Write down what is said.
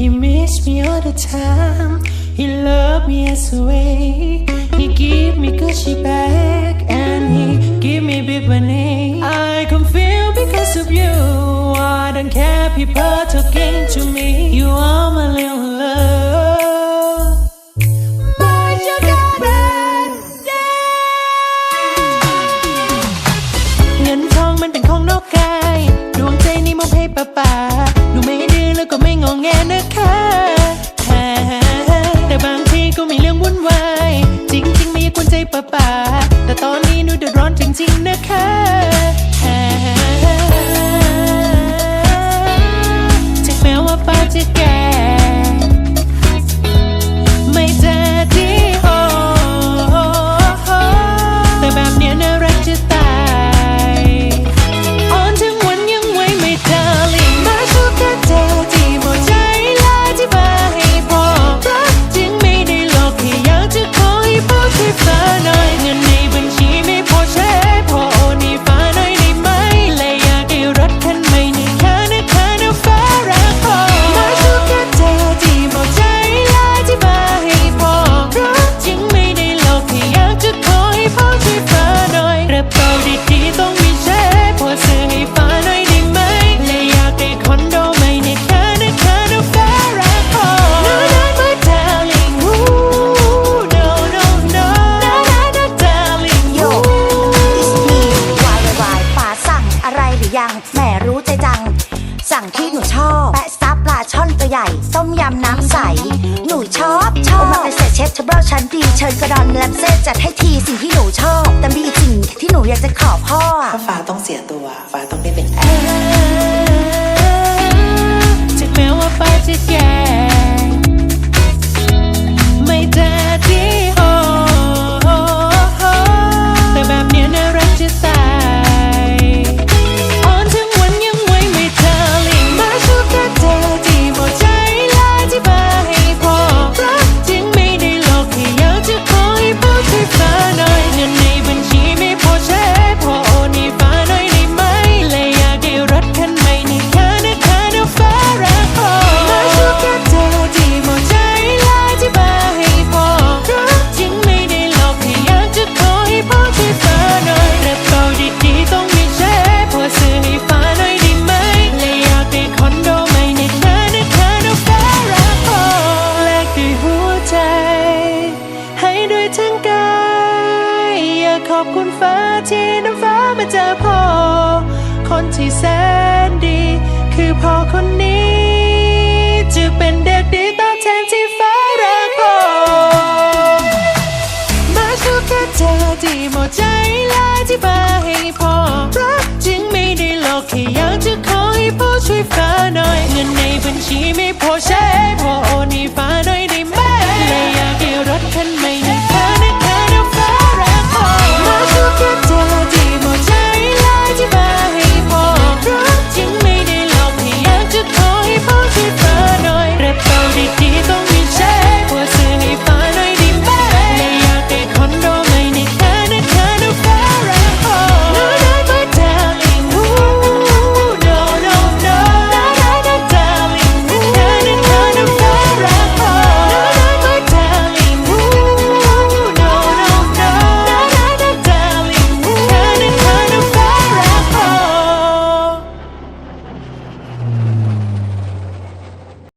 He missed me all the time. He loved me as a way. He give me Gucci back and he give me big money. I can feel because of you. I don't care people talk แหมรู้ใจจัง สั่งที่หนูชอบ แปะซับปลาช่อนตัวใหญ่ ต้มยำน้ำใส หนูชอบชอบมาเป็นเศษเชฟเทเบิลชั้นดีเชิญกระดอนแลมเซ่จัดให้ทีสิ่งที่หนูชอบ แต่มีอีกสิ่งที่หนูอยากจะขอพ่อฟ้าต้องเสียตัว ฟ้าต้อง อบคุณฟ้าที่น้ำฟ้ามาเจอพ่อ คนที่แสนดี คือพ่อคนนี้ จะเป็นเด็กดีตอบแทนที่ฟ้ารักพ่อ มาชูแค่เจอที่หมดใจแลาที่ฟ้าให้พ่อ รักจริงไม่ได้หลอกแค่อยากจะขอให้พ่อช่วยฟ้าหน่อย เงินในบัญชีไม่พอ